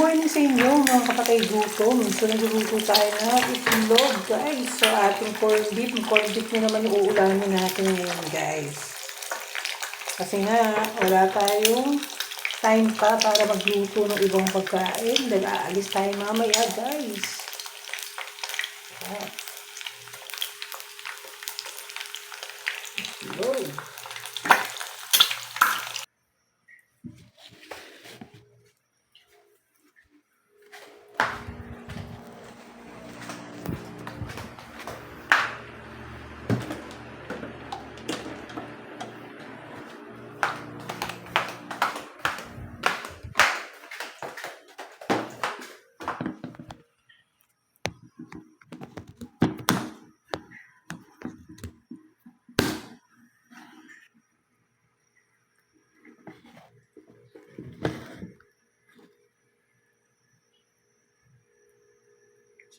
morning sa inyo mga kapatay gutom. So nagluluto tayo ng itlog guys. So ating corned beef. Corned beef na naman uulamin natin ngayon guys. Kasi nga wala tayong time pa para magluto ng ibang pagkain. Dahil aalis tayo mamaya guys. Ayan.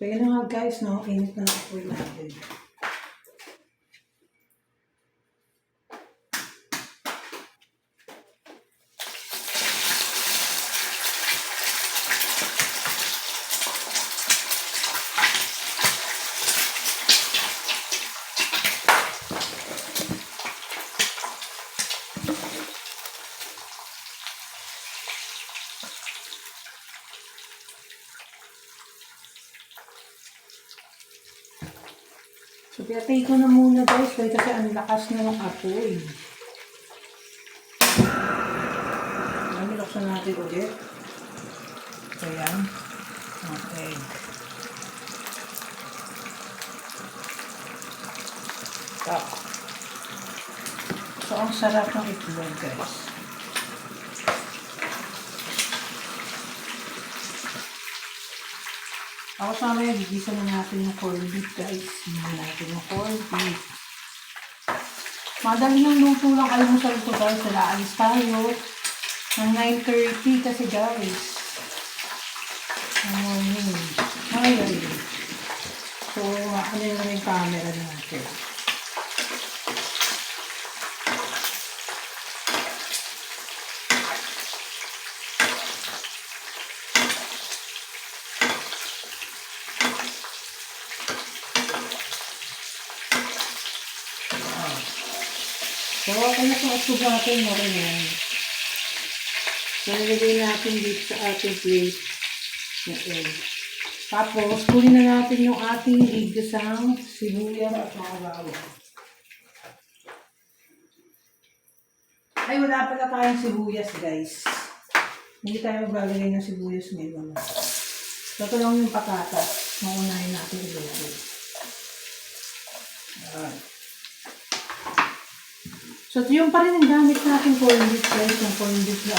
So yun na guys, no? Init na ako natin. So, pinatay ko na muna guys, dahil kasi ang lakas na ng apoy. Ayan, niloksan natin ulit. So, yan. Okay. Stop. So, ang sarap ng itlog guys. Sa mamaya, gigisa na natin yung corned beef, guys. Hindi natin yung corned beef. Madali ng luto lang sa ito, guys. Nalaalis tayo ng 9.30 kasi, guys. Ang morning. Ay, ay. So, ano na yung camera natin. So, okay na itong atog natin. Okay na yan. So, nilagay natin dito sa ating plate na egg. Tapos, kunin na natin yung ating igasang sibuyas at mga bawang. Ay, wala pala tayong sibuyas, guys. Hindi tayo maglalagay ng sibuyas ngayon. So, ito lang yung patatas. Maunahin natin ilagay. Ayan. So, yung pa rin ang gamit natin corned beef guys, yung corned beef na.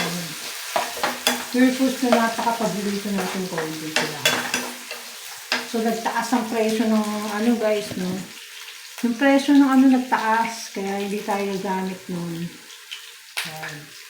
Pure foods na napaka-paborito natin corned beef na. So, nagtaas ang presyo ng ano guys, no? Yung presyo ng ano nagtaas, kaya hindi tayo gamit nun. Ayan.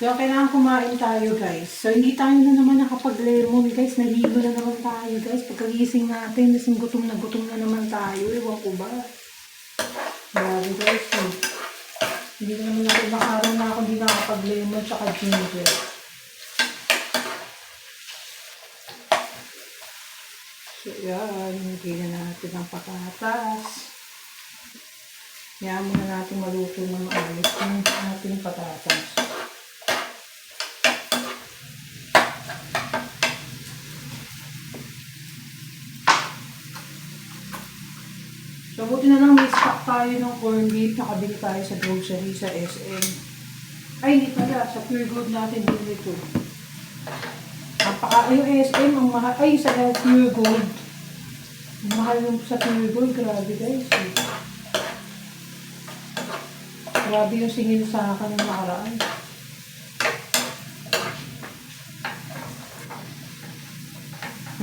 So, kailangan kumain tayo, guys. So, hindi tayo na naman nakapag-lemon, guys. Nahilo na naman tayo, guys. Pagkagising natin, lasing gutom na gutom na naman tayo. Ewan ko ba? Grabe, guys. Eh. Hindi na naman ako nakaraw na ako hindi nakapag-lemon tsaka ginger. So, yan. Hindi na natin ang patatas. Yan muna natin maluto ng maayos yung ating patatas. So, buti na lang may stock tayo ng corned beef. Nakabili tayo sa grocery, sa SM. Ay, hindi pala. Sa Pure Gold natin din ito. Napaka, yung SM, ang mahal. Ay, sa Pure Gold. Mahal yung sa Pure Gold. Grabe guys. Eh. Grabe yung singil sa akin ng nakaraan.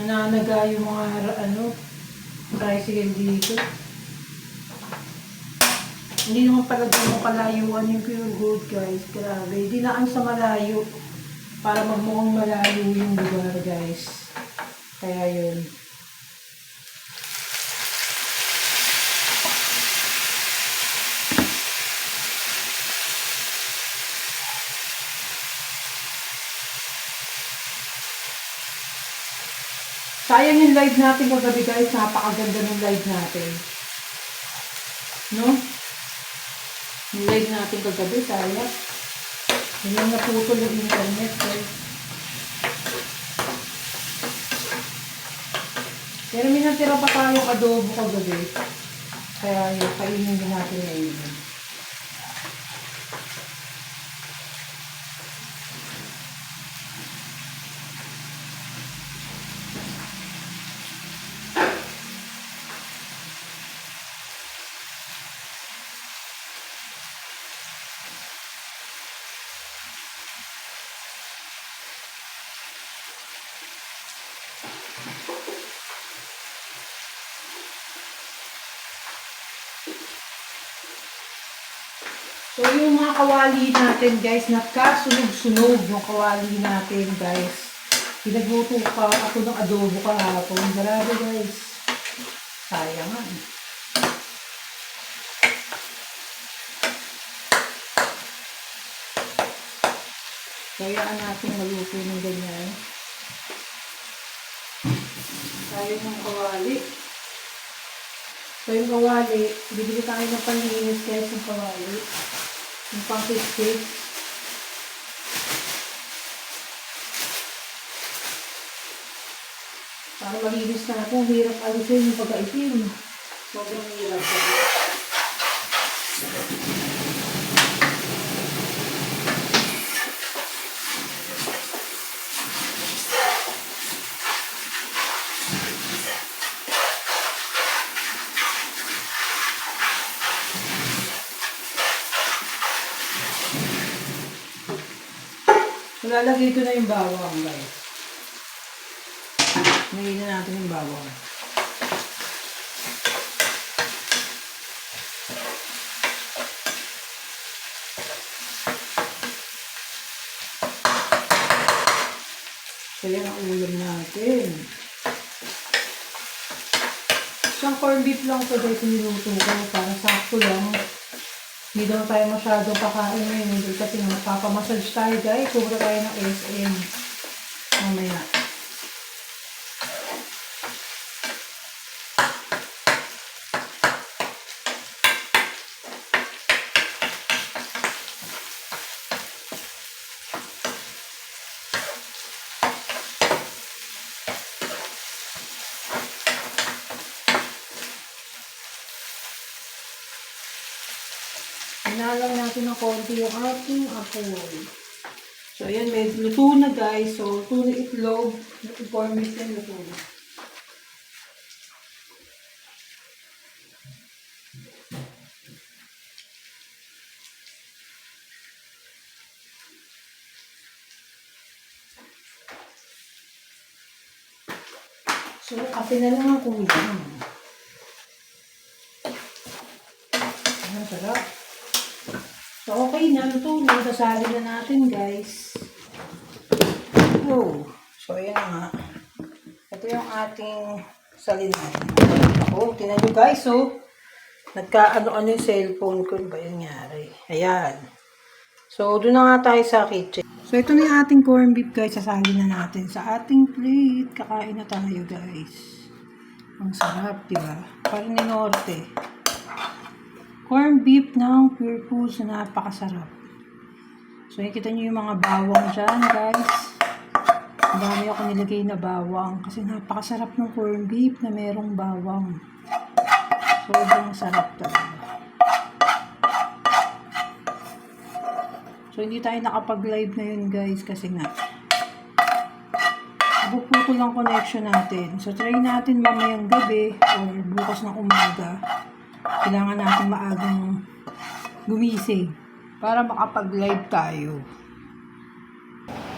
Nananaga yung mga ano, tricycle dito. Hindi naman pala ganun kalayuan yung pure gold, guys. Grabe. Dinaan sa malayo para magmukhang malayo yung lugar, guys. Kaya yun. Sayang yung live natin kagabi guys. Napakaganda ng live natin. No? Yung live natin kagabi, sayang. Yun yung naputol yung internet guys. Pero may natira pa tayong adobo kagabi. Kaya yung kainin din natin ngayon. So yung mga kawali natin guys, nagkasunog-sunog yung kawali natin guys. Pinagluto pa ako ng adobo kahapon. Grabe guys. Sayang nga. eh. Kayaan natin maluto ng ganyan. Sayang ng kawali. So yung kawali, bibili tayo ng panlinis guys ng kawali. Yung pang cake. Para malinis na ako, hirap alisin yung pagkaitim. Sobrang hirap. So, lalagay ko na yung bawang guys. Ngayon na natin yung bawang. So, yan ang ulam natin. Isang corned beef lang ito guys, niluto ko. Para sakto lang. Hindi daw tayo masyadong kakain ngayon. Kasi magpapamassage tayo guys. Sobra tayo ng SM. Mamaya. Natin ng konti yung ating apoy. So, ayan, may luto na guys. So, luto na itlog. Before mix yan, luto na. So, kape na lang ang kulang. Ang sarap. So, okay na. Luto na. Sasali na natin, guys. Oh. So, ayan nga. Ito yung ating salinan. Ako, tinan nyo guys, oh. Nagka-ano-ano yung cellphone ko. Ano ba yung nangyari? Ayan. So, doon na nga tayo sa kitchen. So, ito na yung ating corned beef, guys. Sasali na natin sa ating plate. Kakain na tayo, guys. Ang sarap, di ba? Parang ni Norte. Corned beef ng Pure Foods na napakasarap. So, nakikita nyo yung mga bawang dyan, guys. Ang dami ako nilagay na bawang. Kasi napakasarap ng corned beef na merong bawang. Sobrang sarap talaga. So, hindi tayo nakapag-live na yun, guys. Kasi nga, buputol ang connection natin. So, try natin mamayang gabi or bukas ng umaga kailangan natin maagang gumising para makapag-live tayo.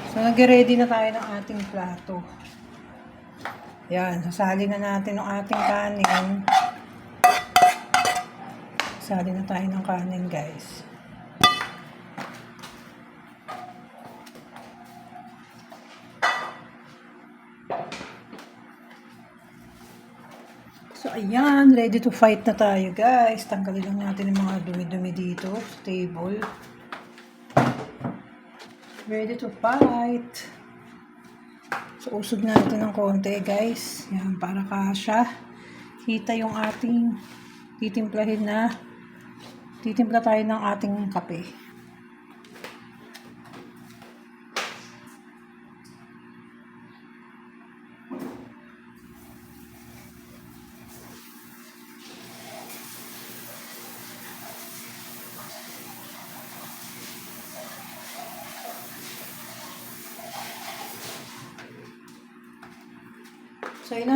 So, nag-ready na tayo ng ating plato. Yan, sasali na natin ng ating kanin. Sali na tayo ng kanin, guys. Ayan. Ready to fight na tayo, guys. Tanggalin lang natin yung mga dumi-dumi dito sa table. Ready to fight. So, usog natin ng konti, guys. Yan, para kasha. Kita yung ating titimplahin na titimpla tayo ng ating kape.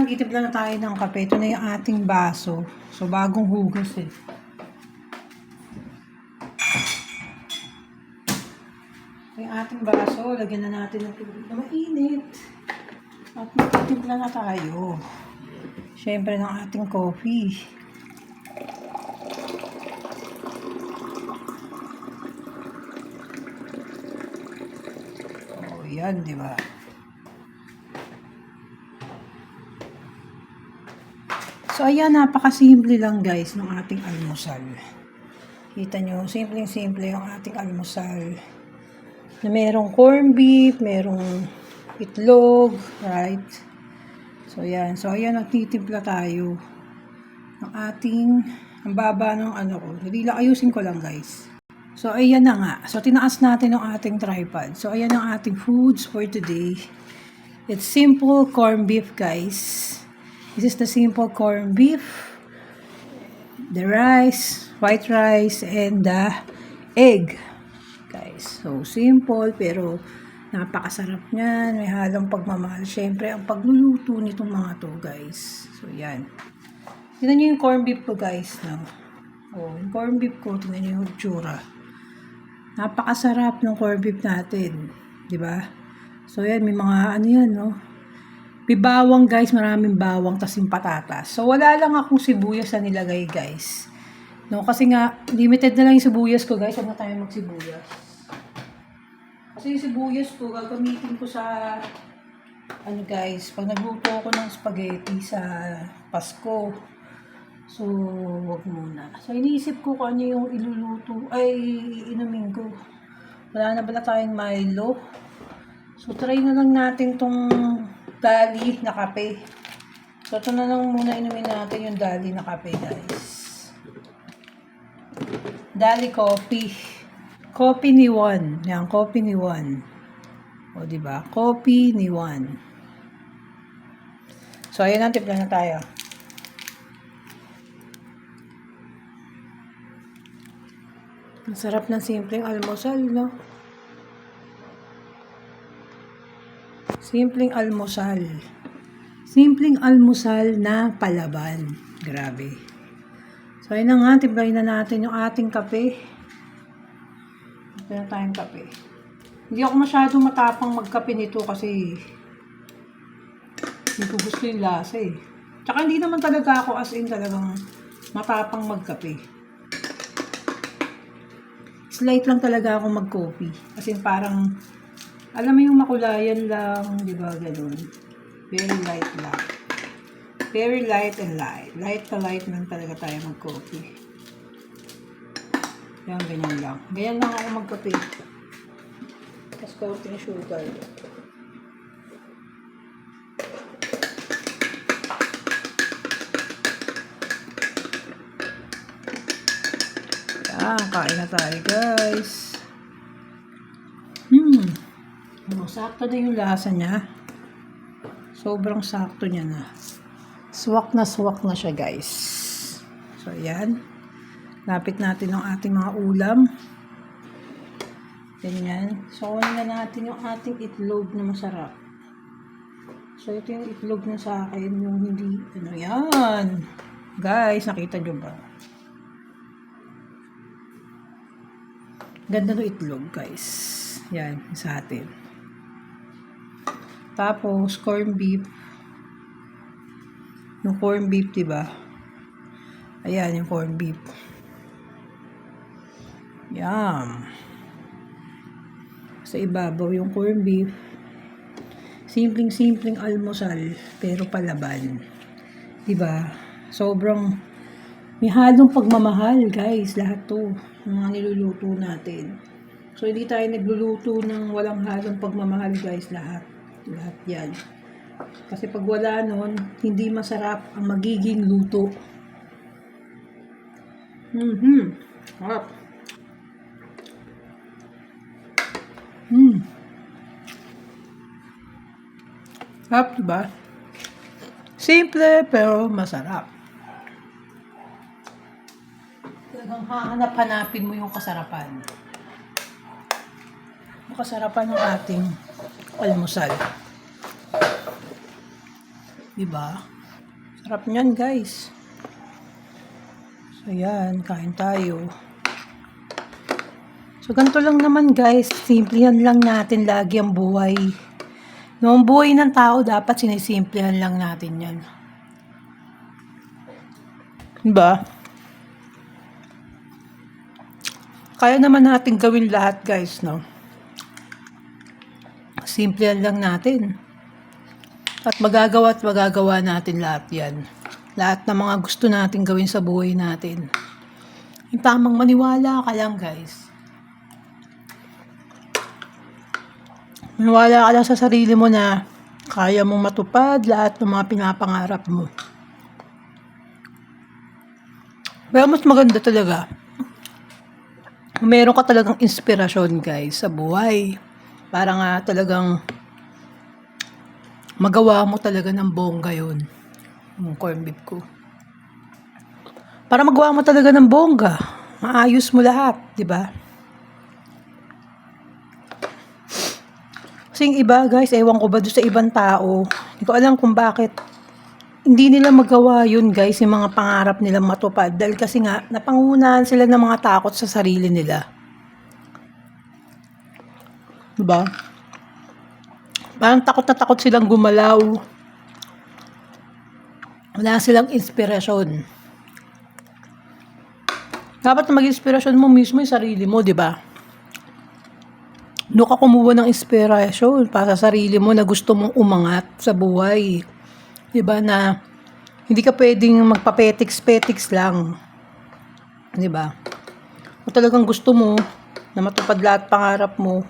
Titimpla na tayo ng kape. Ito na yung ating baso. So, bagong hugas eh. Yung ating baso. Lagyan na natin ng tubig na mainit. At magtitimpla na tayo. Siyempre ng ating coffee. Oh, yan, di ba? So, ayan, napakasimple lang guys ng ating almusal. Kita nyo, simpleng-simple yung ating almusal. Na merong corn beef, merong itlog, right? So, ayan. So, ayan, nagtitimpla tayo ng ating, ang baba ng ano ko. Hindi lang, ayusin ko lang guys. So, ayan na nga. So, tinaas natin ang ating tripod. So, ayan ang ating foods for today. It's simple corn beef, guys. This is the simple corn beef, the rice, white rice, and the egg. Guys, so simple pero napakasarap niyan. May halong pagmamahal. Siyempre, ang pagluluto nitong mga to, guys. So, yan. Tingnan niyo yung corn beef ko, guys. No? Oh, yung corn beef ko, tingnan niyo yung tsura. Napakasarap ng corn beef natin. Ba? So, yan. May mga ano yan, no? May bawang guys, maraming bawang tas yung patatas. So wala lang akong sibuyas na nilagay guys. No, kasi nga limited na lang yung sibuyas ko guys, huwag na tayo magsibuyas. Kasi yung sibuyas ko gagamitin ko sa ano guys, pag nagluto ako ng spaghetti sa Pasko. So, wag muna. So, iniisip ko kung ano yung iluluto, ay, inumin ko. Wala na ba na tayong Milo? So, try na lang natin tong dali na kape. So, ito na lang muna inumin natin yung dali na kape, guys. Dali coffee. Coffee ni Juan. Yan, coffee ni Juan. O, di ba? Coffee ni Juan. So, ayan ang timpla na tayo. Ang sarap ng simpleng almusal, no? Simpleng almusal. Simpleng almusal na palaban. Grabe. So, ayun na nga. Timplahin na natin yung ating kape. Na tayong kape. Hindi ako masyado matapang magkape nito kasi hindi ko gusto yung lasa eh. Tsaka hindi naman talaga ako as in talagang matapang magkape. Slight lang talaga ako mag-coffee. As in parang alam mo yung makulayan lang, di ba, ganun. Very light lang. Very light and light. Light to light lang talaga tayo mag-coffee. Yan, ganyan lang. Ganyan lang ako mag-coffee. Tapos coffee sugar. Yan, kain na tayo, guys. Sakto na yung lasa niya. Sobrang sakto niya na. Swak na swak na siya, guys. So, ayan. Lapit natin ang ating mga ulam. Ganyan. So, kunin na natin yung ating itlog na masarap. So, ito yung itlog na sa akin. Yung hindi, ano yan. Guys, nakita nyo ba? Ganda ng itlog, guys. Yan, sa atin. Tapos, corn beef. Yung corn beef, di ba? Ayan, yung corn beef. Yum. Sa ibabaw yung corn beef. Simpleng-simpleng almusal, pero palaban. Di ba? Sobrang may halong pagmamahal, guys. Lahat to. Ng mga niluluto natin. So, hindi tayo nagluluto ng walang halong pagmamahal, guys. Lahat. Lahat yan. Kasi pag wala nun, hindi masarap ang magiging luto. Mhm. Sarap. Mm. Sarap, diba? Simple pero masarap. Talagang hahanap-hanapin mo yung kasarapan. Yung kasarapan ng ating almusal. Diba? Sarap niyan, guys. So, yan. Kain tayo. So, ganito lang naman, guys. Simple yan lang natin lagi ang buhay. No, ang buhay ng tao, dapat sinisimplihan lang natin yan. Diba? Kaya naman natin gawin lahat, guys, no? Simplihan lang natin. At magagawa at magagawa natin lahat yan. Lahat ng mga gusto natin gawin sa buhay natin. Yung tamang maniwala ka lang, guys. Maniwala ka lang sa sarili mo na kaya mong matupad lahat ng mga pinapangarap mo. Pero mas maganda talaga. Meron ka talagang inspirasyon, guys, sa buhay. Para nga talagang magawa mo talaga ng bongga yun. Yung corn beef ko. Para magawa mo talaga ng bongga. Maayos mo lahat, di ba? Kasi yung iba, guys, ewan ko ba doon sa ibang tao, hindi ko alam kung bakit hindi nila magawa yun, guys, yung mga pangarap nila matupad. Dahil kasi nga, napangunahan sila ng mga takot sa sarili nila. Diba? Parang takot na takot silang gumalaw. Wala silang inspirasyon. Dapat mag-inspirasyon mo mismo yung sarili mo, di ba? Doon ka kumuha ng inspirasyon para sa sarili mo na gusto mong umangat sa buhay. Di ba na hindi ka pwedeng magpapetiks-petiks lang. Di ba? Kung talagang gusto mo na matupad lahat pangarap mo,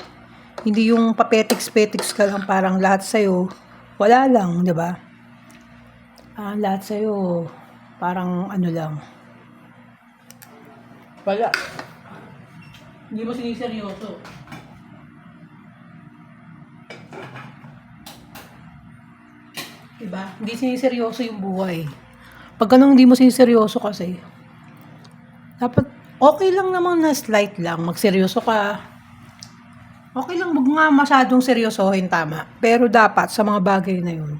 hindi yung papetiks-petiks ka lang parang lahat sa'yo, wala lang, di ba? Ah, lahat sa'yo, parang ano lang. Wala. Hindi mo siniseryoso. Diba? Hindi siniseryoso yung buhay. Pag ganun hindi mo siniseryoso kasi, dapat okay lang naman na slight lang. Magseryoso ka. Okay lang, wag nga masyadong seryosohin, tama. Pero dapat sa mga bagay na yun,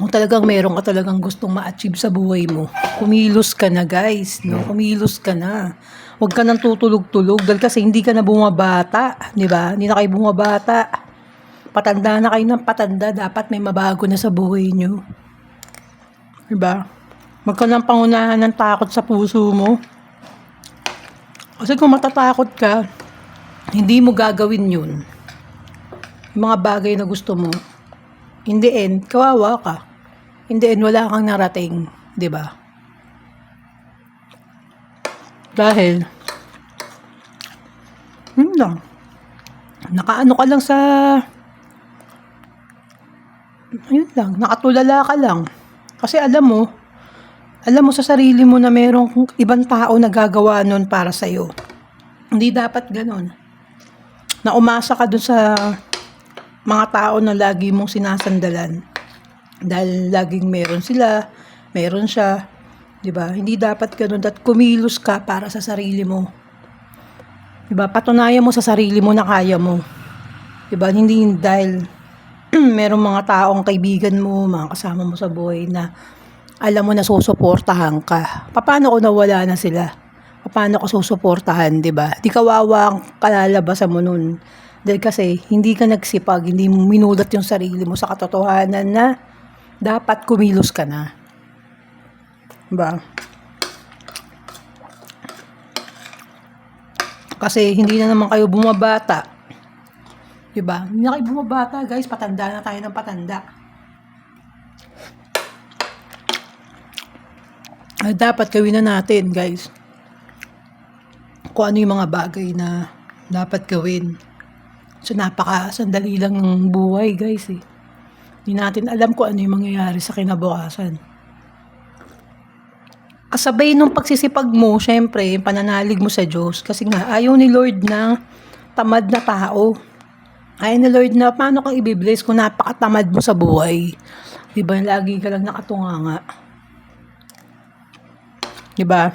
kung talagang meron ka talagang gustong ma-achieve sa buhay mo, kumilos ka na guys, no? Kumilos ka na. Huwag ka nang tutulog-tulog dahil kasi hindi ka na bumabata, di ba? Hindi na kayo bumabata. Patanda na kayo ng patanda, dapat may mabago na sa buhay nyo. Di ba? Huwag ka nang pangunahan ng takot sa puso mo. Kasi kung matatakot ka, hindi mo gagawin yun. Yung mga bagay na gusto mo, in the end, kawawa ka. In the end, wala kang narating. di ba? Dahil, yun lang. Nakaano ka lang sa, yun lang, nakatulala ka lang. Kasi alam mo, alam mo sa sarili mo na merong ibang tao na gagawa nun para sa'yo. Hindi dapat ganon. Na umasa ka dun sa mga tao na lagi mong sinasandalan. Dahil laging meron sila, meron siya, 'di ba? Hindi dapat ganoon at kumilos ka para sa sarili mo. 'Di ba? Patunayan mo sa sarili mo na kaya mo. 'Di ba? Hindi dahil merong mga taong kaibigan mo, mga kasama mo sa buhay na alam mo na susuportahan ka. Paano kung nawala na sila? Paano ka susuportahan, 'di ba? Di kawawa ang kalalabasan mo nun. Dahil kasi hindi ka nagsipag, hindi mo minulat yung sarili mo sa katotohanan na dapat kumilos ka na. Ba? Kasi hindi na naman kayo bumabata. 'Di ba? Hindi na kayo bumabata, guys. Patanda na tayo ng patanda. Ay, dapat gawin na natin, guys. Kung ano yung mga bagay na dapat gawin So napaka sandali lang ng buhay guys eh. Hindi natin alam kung ano yung mangyayari sa kinabukasan. Kasabay nung pagsisipag mo, syempre, yung pananalig mo sa Diyos. Kasi nga, ayaw ni Lord na tamad na tao. Ayaw ni Lord na paano kang ibibless kung napakatamad mo sa buhay. Di ba? Lagi ka lang nakatunganga. Di ba?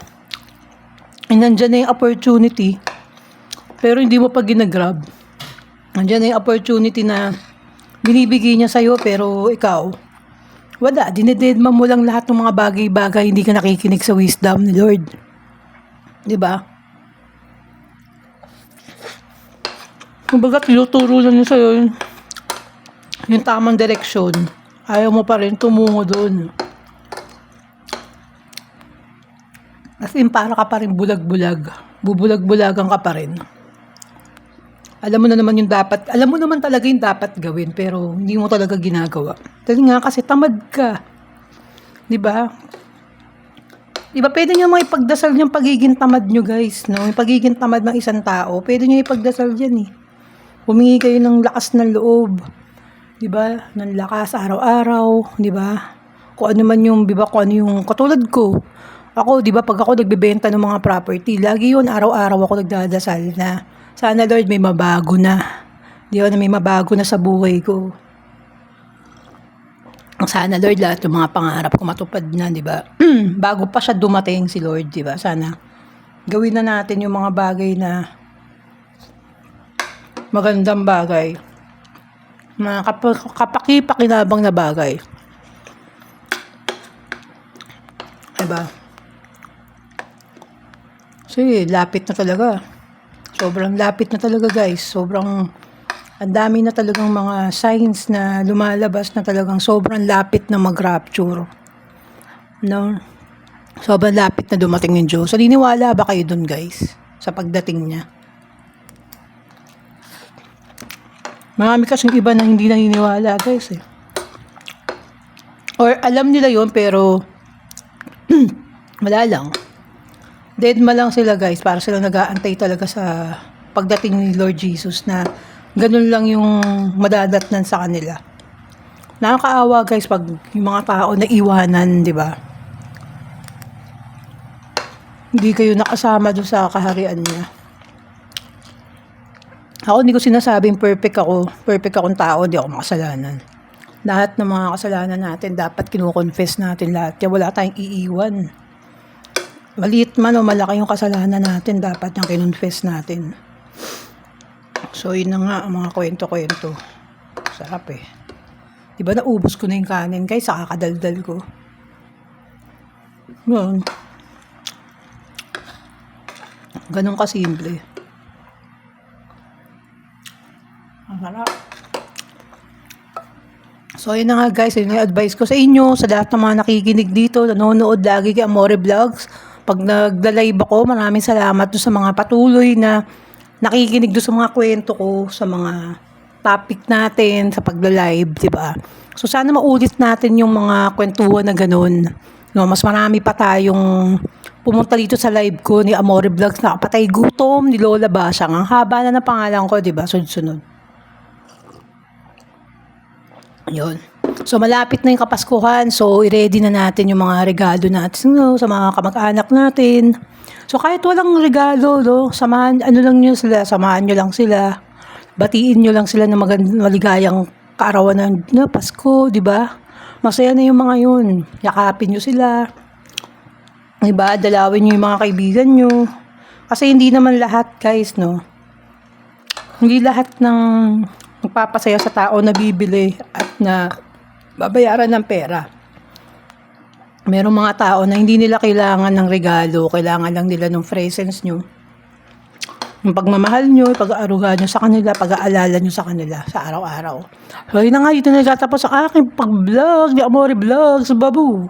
Nandyan na yung opportunity. Pero hindi mo pa ginagrab. Nandyan na yung opportunity na binibigay niya sa'yo pero ikaw, wala. Dinededma mo lang lahat ng mga bagay-bagay hindi ka nakikinig sa wisdom ni Lord. Di ba? Kumbaga, tinuturo lang niya sa'yo yung, yung tamang direksyon. Ayaw mo pa rin tumungo doon. As in, para ka pa rin bulag-bulag. Bubulag-bulagan ka pa rin. Alam mo na naman yung dapat, alam mo naman talaga yung dapat gawin, pero hindi mo talaga ginagawa. Dahil nga kasi tamad ka. Di ba? Di ba pwede nyo mga ipagdasal yung pagiging tamad nyo guys, no? Yung pagiging tamad ng isang tao, pwede nyo ipagdasal yan eh. Humingi kayo ng lakas ng loob. Di ba? Ng lakas araw-araw, di ba? Kung ano man yung, di ba, kung ano yung, katulad ko, ako, di ba, pag ako nagbebenta ng mga property, lagi yun, araw-araw ako nagdadasal na, sana Lord, may mabago na. Di ba, na may mabago na sa buhay ko. Sana Lord, lahat ng mga pangarap ko matupad na, di ba? Bago pa siya dumating si Lord, di ba? Sana gawin na natin yung mga bagay na magandang bagay. Mga kap- kapaki-pakinabang na bagay. Diba? Kasi lapit na talaga. Sobrang lapit na talaga guys. Sobrang ang dami na talagang mga signs na lumalabas na talagang sobrang lapit na mag-rapture. No? Sobrang lapit na dumating yung Diyos. So, ba kayo dun guys? Sa pagdating niya? Marami kasing iba na hindi naniniwala guys eh. Or alam nila yon pero wala lang. Deadma lang sila guys para sila nag-aantay talaga sa pagdating ni Lord Jesus na ganun lang yung madadatnan sa kanila. Nakakaawa guys pag yung mga tao na iwanan, di ba? Hindi kayo nakasama doon sa kaharian niya. Ako hindi ko sinasabing perfect ako, perfect akong tao, hindi ako makasalanan. Lahat ng mga kasalanan natin, dapat kinukonfess natin lahat. Kaya wala tayong iiwan. Maliit man o malaki yung kasalanan natin, dapat yung kinonfess natin. So, yun na nga mga kwento-kwento. Sarap eh. Di ba naubos ko na yung kanin guys, sa kakadaldal ko. Yun. Ganun kasimple. Ang sarap. So, yun na nga guys, yun yung advice ko sa inyo, sa lahat ng mga nakikinig dito, nanonood lagi kay Amore Vlogs. Pag nagda-live ako, maraming salamat doon sa mga patuloy na nakikinig doon sa mga kwento ko, sa mga topic natin, sa pagla-live, di ba? So, sana maulit natin yung mga kwentuhan na ganun. No, mas marami pa tayong pumunta dito sa live ko ni Amore Vlogs na Patay Gutom ni Lola Basyang. Ang haba na ng pangalan ko, di ba? Sunod-sunod. Yun. So, malapit na yung Kapaskuhan. So, i-ready na natin yung mga regalo natin no, sa mga kamag-anak natin. So, kahit walang regalo, no, samahan, ano lang nyo sila, samahan nyo lang sila. Batiin nyo lang sila ng magandang maligayang kaarawan ng na, Pasko, di ba? Masaya na yung mga yun. Yakapin nyo sila. Di ba? Dalawin nyo yung mga kaibigan nyo. Kasi hindi naman lahat, guys, no? Hindi lahat ng magpapasaya sa tao na bibili at na babayaran ng pera. Merong mga tao na hindi nila kailangan ng regalo, kailangan lang nila ng presence nyo. Yung pagmamahal nyo, pag-aaruga nyo sa kanila, pag-aalala nyo sa kanila sa araw-araw. So, yun na nga, dito na nagtatapos ang aking pag-vlog, ni Amore Vlogs, babu.